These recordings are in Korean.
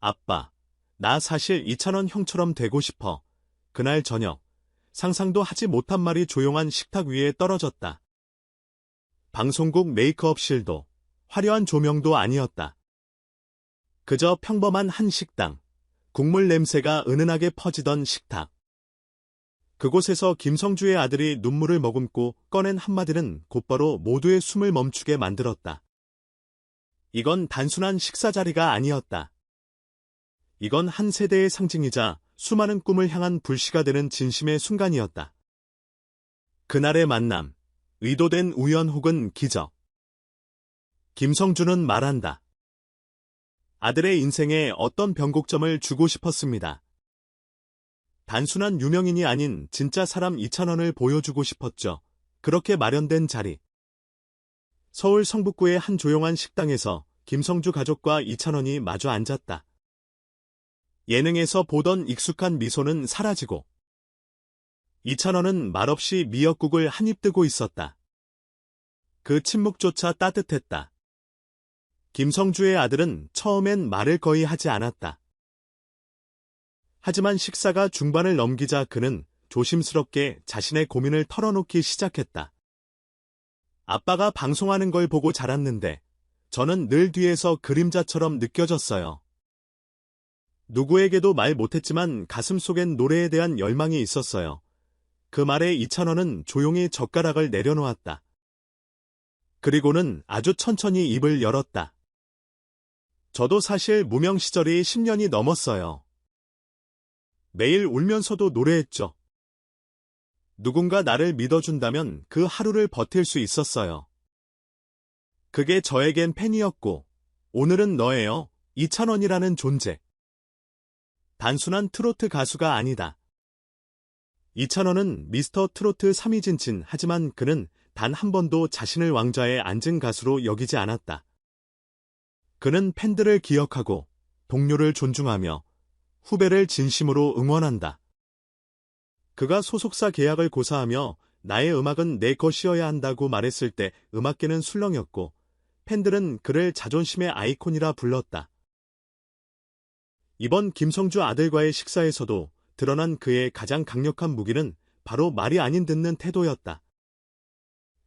아빠, 나 사실 이찬원 형처럼 되고 싶어. 그날 저녁, 상상도 하지 못한 말이 조용한 식탁 위에 떨어졌다. 방송국 메이크업실도 화려한 조명도 아니었다. 그저 평범한 한 식당, 국물 냄새가 은은하게 퍼지던 식탁. 그곳에서 김성주의 아들이 눈물을 머금고 꺼낸 한마디는 곧바로 모두의 숨을 멈추게 만들었다. 이건 단순한 식사 자리가 아니었다. 이건 한 세대의 상징이자 수많은 꿈을 향한 불씨가 되는 진심의 순간이었다. 그날의 만남, 의도된 우연 혹은 기적. 김성주는 말한다. 아들의 인생에 어떤 변곡점을 주고 싶었습니다. 단순한 유명인이 아닌 진짜 사람 이찬원을 보여주고 싶었죠. 그렇게 마련된 자리. 서울 성북구의 한 조용한 식당에서 김성주 가족과 이찬원이 마주 앉았다. 예능에서 보던 익숙한 미소는 사라지고 이찬원은 말없이 미역국을 한 입 뜨고 있었다. 그 침묵조차 따뜻했다. 김성주의 아들은 처음엔 말을 거의 하지 않았다. 하지만 식사가 중반을 넘기자 그는 조심스럽게 자신의 고민을 털어놓기 시작했다. 아빠가 방송하는 걸 보고 자랐는데 저는 늘 뒤에서 그림자처럼 느껴졌어요. 누구에게도 말 못했지만 가슴 속엔 노래에 대한 열망이 있었어요. 그 말에 이찬원은 조용히 젓가락을 내려놓았다. 그리고는 아주 천천히 입을 열었다. 저도 사실 무명 시절이 10년이 넘었어요. 매일 울면서도 노래했죠. 누군가 나를 믿어준다면 그 하루를 버틸 수 있었어요. 그게 저에겐 팬이었고, 오늘은 너예요. 이찬원이라는 존재. 단순한 트로트 가수가 아니다. 이찬원은 미스터 트로트 3위 진친 하지만 그는 단 한 번도 자신을 왕좌에 앉은 가수로 여기지 않았다. 그는 팬들을 기억하고 동료를 존중하며 후배를 진심으로 응원한다. 그가 소속사 계약을 고사하며 나의 음악은 내 것이어야 한다고 말했을 때 음악계는 술렁였고 팬들은 그를 자존심의 아이콘이라 불렀다. 이번 김성주 아들과의 식사에서도 드러난 그의 가장 강력한 무기는 바로 말이 아닌 듣는 태도였다.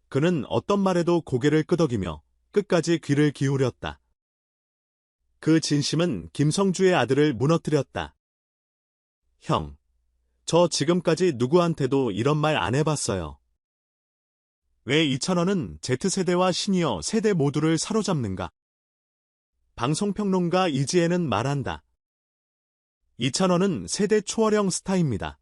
그는 어떤 말에도 고개를 끄덕이며 끝까지 귀를 기울였다. 그 진심은 김성주의 아들을 무너뜨렸다. 형, 저 지금까지 누구한테도 이런 말 안 해봤어요. 왜 이찬원은 Z세대와 시니어 세대 모두를 사로잡는가? 방송평론가 이지혜는 말한다. 이찬원은 세대 초월형 스타입니다.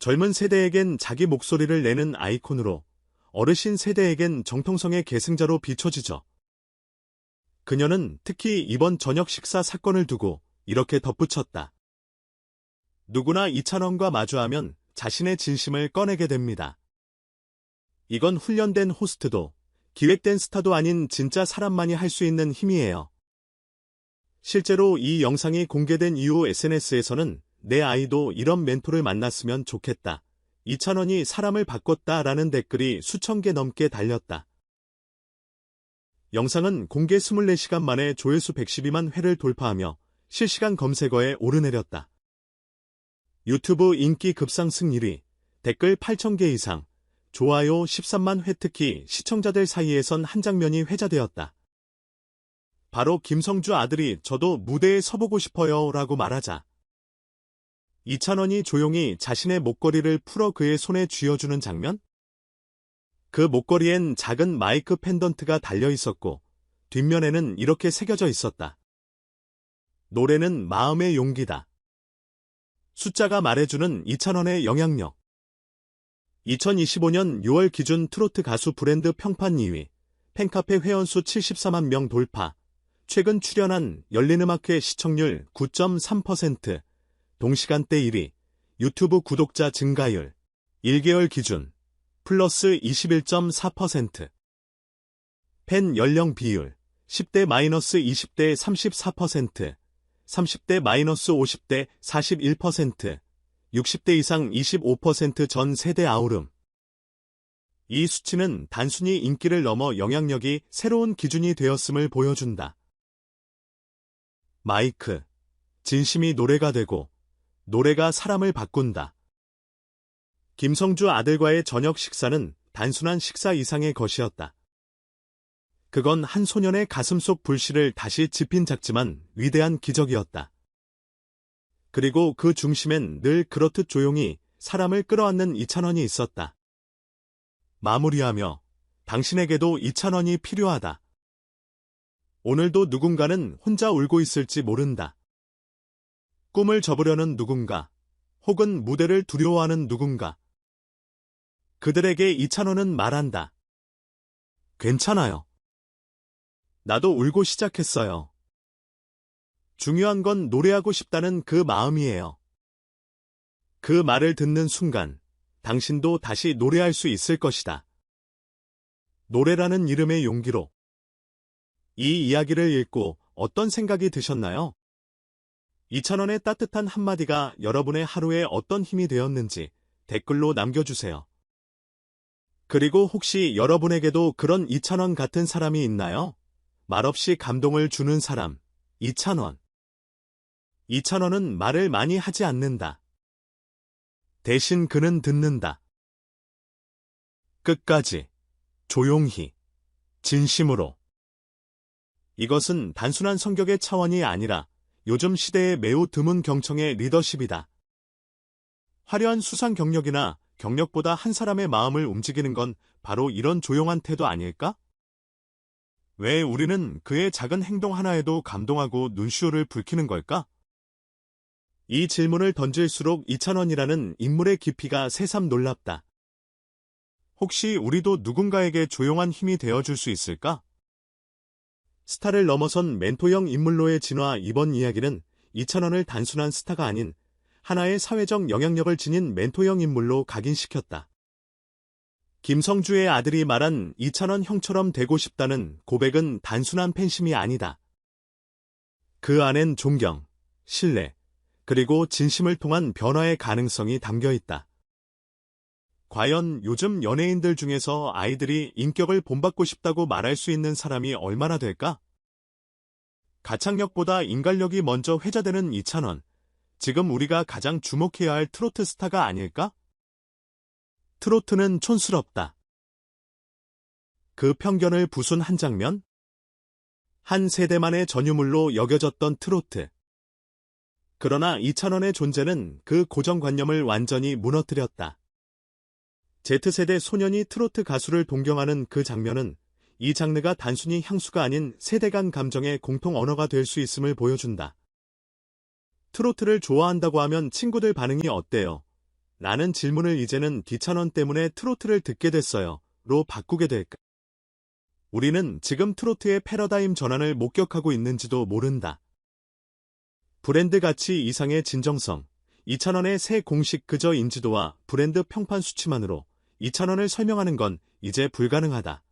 젊은 세대에겐 자기 목소리를 내는 아이콘으로 어르신 세대에겐 정통성의 계승자로 비춰지죠. 그녀는 특히 이번 저녁 식사 사건을 두고 이렇게 덧붙였다. 누구나 이찬원과 마주하면 자신의 진심을 꺼내게 됩니다. 이건 훈련된 호스트도 기획된 스타도 아닌 진짜 사람만이 할 수 있는 힘이에요. 실제로 이 영상이 공개된 이후 SNS에서는 내 아이도 이런 멘토를 만났으면 좋겠다. 이찬원이 사람을 바꿨다 라는 댓글이 수천 개 넘게 달렸다. 영상은 공개 24시간 만에 조회수 112만 회를 돌파하며 실시간 검색어에 오르내렸다. 유튜브 인기 급상승 1위, 댓글 8,000개 이상, 좋아요 13만 회 특히 시청자들 사이에선 한 장면이 회자되었다. 바로 김성주 아들이 저도 무대에 서보고 싶어요 라고 말하자. 이찬원이 조용히 자신의 목걸이를 풀어 그의 손에 쥐어주는 장면? 그 목걸이엔 작은 마이크 펜던트가 달려 있었고 뒷면에는 이렇게 새겨져 있었다. 노래는 마음의 용기다. 숫자가 말해주는 이찬원의 영향력. 2025년 6월 기준 트로트 가수 브랜드 평판 2위, 팬카페 회원수 74만 명 돌파, 최근 출연한 열린음악회 시청률 9.3%, 동시간대 1위, 유튜브 구독자 증가율, 1개월 기준, 플러스 21.4%. 팬 연령 비율 10대 마이너스 20대 34%, 30대 마이너스 50대 41%, 60대 이상 25%전 세대 아우름. 이 수치는 단순히 인기를 넘어 영향력이 새로운 기준이 되었음을 보여준다. 마이크, 진심이 노래가 되고, 노래가 사람을 바꾼다. 김성주 아들과의 저녁 식사는 단순한 식사 이상의 것이었다. 그건 한 소년의 가슴 속 불씨를 다시 지핀 작지만 위대한 기적이었다. 그리고 그 중심엔 늘 그렇듯 조용히 사람을 끌어안는 이찬원이 있었다. 마무리하며 당신에게도 이찬원이 필요하다. 오늘도 누군가는 혼자 울고 있을지 모른다. 꿈을 접으려는 누군가, 혹은 무대를 두려워하는 누군가. 그들에게 이찬원은 말한다. 괜찮아요. 나도 울고 시작했어요. 중요한 건 노래하고 싶다는 그 마음이에요. 그 말을 듣는 순간, 당신도 다시 노래할 수 있을 것이다. 노래라는 이름의 용기로. 이 이야기를 읽고 어떤 생각이 드셨나요? 이찬원의 따뜻한 한마디가 여러분의 하루에 어떤 힘이 되었는지 댓글로 남겨주세요. 그리고 혹시 여러분에게도 그런 이찬원 같은 사람이 있나요? 말없이 감동을 주는 사람, 이찬원. 이찬원은 말을 많이 하지 않는다. 대신 그는 듣는다. 끝까지, 조용히, 진심으로. 이것은 단순한 성격의 차원이 아니라 요즘 시대에 매우 드문 경청의 리더십이다. 화려한 수상 경력이나 경력보다 한 사람의 마음을 움직이는 건 바로 이런 조용한 태도 아닐까? 왜 우리는 그의 작은 행동 하나에도 감동하고 눈시울을 붉히는 걸까? 이 질문을 던질수록 이찬원이라는 인물의 깊이가 새삼 놀랍다. 혹시 우리도 누군가에게 조용한 힘이 되어줄 수 있을까? 스타를 넘어선 멘토형 인물로의 진화 이번 이야기는 이찬원을 단순한 스타가 아닌 하나의 사회적 영향력을 지닌 멘토형 인물로 각인시켰다. 김성주의 아들이 말한 이찬원 형처럼 되고 싶다는 고백은 단순한 팬심이 아니다. 그 안엔 존경, 신뢰, 그리고 진심을 통한 변화의 가능성이 담겨 있다. 과연 요즘 연예인들 중에서 아이들이 인격을 본받고 싶다고 말할 수 있는 사람이 얼마나 될까? 가창력보다 인간력이 먼저 회자되는 이찬원. 지금 우리가 가장 주목해야 할 트로트 스타가 아닐까? 트로트는 촌스럽다. 그 편견을 부순 한 장면? 한 세대만의 전유물로 여겨졌던 트로트. 그러나 이찬원의 존재는 그 고정관념을 완전히 무너뜨렸다. Z세대 소년이 트로트 가수를 동경하는 그 장면은 이 장르가 단순히 향수가 아닌 세대 간 감정의 공통 언어가 될 수 있음을 보여준다. 트로트를 좋아한다고 하면 친구들 반응이 어때요? 라는 질문을 이제는 디찬원 때문에 트로트를 듣게 됐어요. 로 바꾸게 될까? 우리는 지금 트로트의 패러다임 전환을 목격하고 있는지도 모른다. 브랜드 가치 이상의 진정성, 2,000원의 새 공식 그저 인지도와 브랜드 평판 수치만으로 2,000원을 설명하는 건 이제 불가능하다.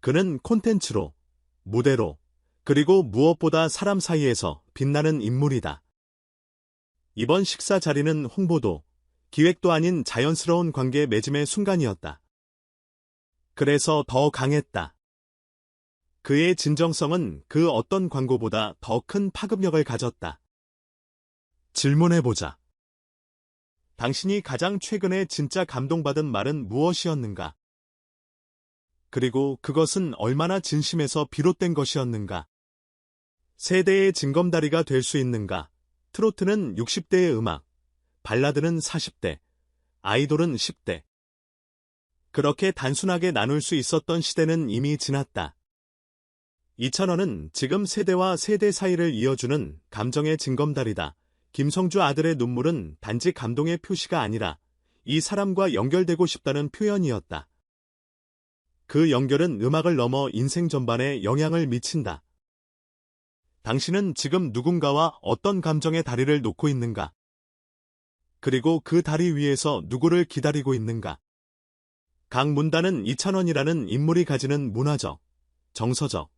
그는 콘텐츠로, 무대로, 그리고 무엇보다 사람 사이에서 빛나는 인물이다. 이번 식사 자리는 홍보도, 기획도 아닌 자연스러운 관계 맺음의 순간이었다. 그래서 더 강했다. 그의 진정성은 그 어떤 광고보다 더 큰 파급력을 가졌다. 질문해보자. 당신이 가장 최근에 진짜 감동받은 말은 무엇이었는가? 그리고 그것은 얼마나 진심에서 비롯된 것이었는가? 세대의 징검다리가 될 수 있는가? 트로트는 60대의 음악, 발라드는 40대, 아이돌은 10대. 그렇게 단순하게 나눌 수 있었던 시대는 이미 지났다. 이찬원은 지금 세대와 세대 사이를 이어주는 감정의 징검다리다. 김성주 아들의 눈물은 단지 감동의 표시가 아니라 이 사람과 연결되고 싶다는 표현이었다. 그 연결은 음악을 넘어 인생 전반에 영향을 미친다. 당신은 지금 누군가와 어떤 감정의 다리를 놓고 있는가? 그리고 그 다리 위에서 누구를 기다리고 있는가? 강문단은 이찬원이라는 인물이 가지는 문화적, 정서적,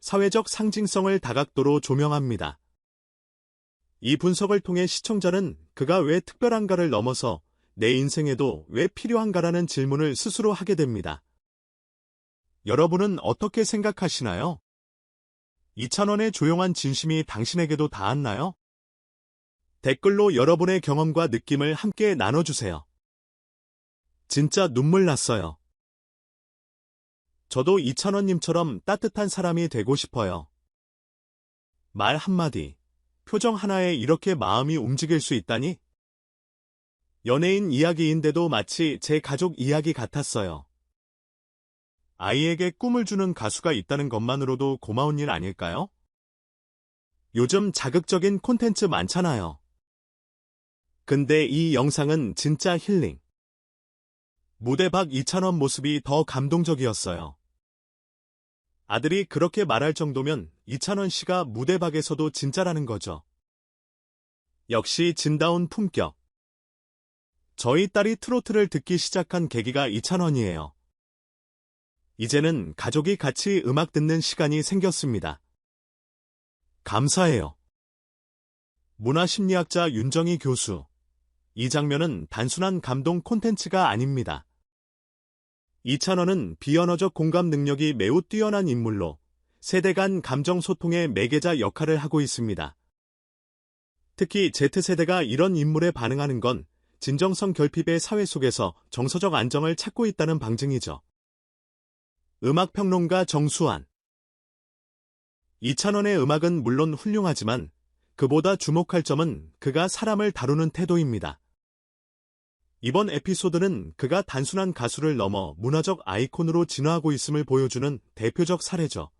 사회적 상징성을 다각도로 조명합니다. 이 분석을 통해 시청자는 그가 왜 특별한가를 넘어서 내 인생에도 왜 필요한가라는 질문을 스스로 하게 됩니다. 여러분은 어떻게 생각하시나요? 2,000원의 조용한 진심이 당신에게도 닿았나요? 댓글로 여러분의 경험과 느낌을 함께 나눠주세요. 진짜 눈물 났어요. 저도 2,000원님처럼 따뜻한 사람이 되고 싶어요. 말 한마디, 표정 하나에 이렇게 마음이 움직일 수 있다니? 연예인 이야기인데도 마치 제 가족 이야기 같았어요. 아이에게 꿈을 주는 가수가 있다는 것만으로도 고마운 일 아닐까요? 요즘 자극적인 콘텐츠 많잖아요. 근데 이 영상은 진짜 힐링. 무대 밖 이찬원 모습이 더 감동적이었어요. 아들이 그렇게 말할 정도면 이찬원 씨가 무대 밖에서도 진짜라는 거죠. 역시 진다운 품격. 저희 딸이 트로트를 듣기 시작한 계기가 이찬원이에요. 이제는 가족이 같이 음악 듣는 시간이 생겼습니다. 감사해요. 문화심리학자 윤정희 교수. 이 장면은 단순한 감동 콘텐츠가 아닙니다. 이찬원은 비언어적 공감 능력이 매우 뛰어난 인물로 세대 간 감정 소통의 매개자 역할을 하고 있습니다. 특히 Z세대가 이런 인물에 반응하는 건 진정성 결핍의 사회 속에서 정서적 안정을 찾고 있다는 방증이죠. 음악평론가 정수환 이찬원의 음악은 물론 훌륭하지만 그보다 주목할 점은 그가 사람을 다루는 태도입니다. 이번 에피소드는 그가 단순한 가수를 넘어 문화적 아이콘으로 진화하고 있음을 보여주는 대표적 사례죠.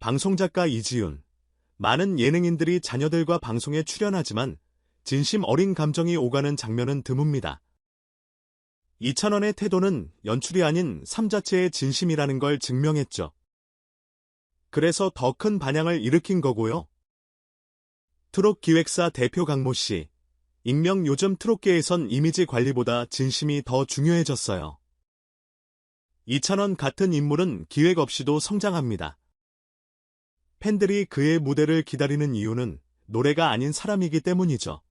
방송작가 이지윤 많은 예능인들이 자녀들과 방송에 출연하지만 진심 어린 감정이 오가는 장면은 드뭅니다. 이찬원의 태도는 연출이 아닌 삶 자체의 진심이라는 걸 증명했죠. 그래서 더 큰 반향을 일으킨 거고요. 트롯 기획사 대표 강모 씨. 익명 요즘 트롯계에선 이미지 관리보다 진심이 더 중요해졌어요. 이찬원 같은 인물은 기획 없이도 성장합니다. 팬들이 그의 무대를 기다리는 이유는 노래가 아닌 사람이기 때문이죠.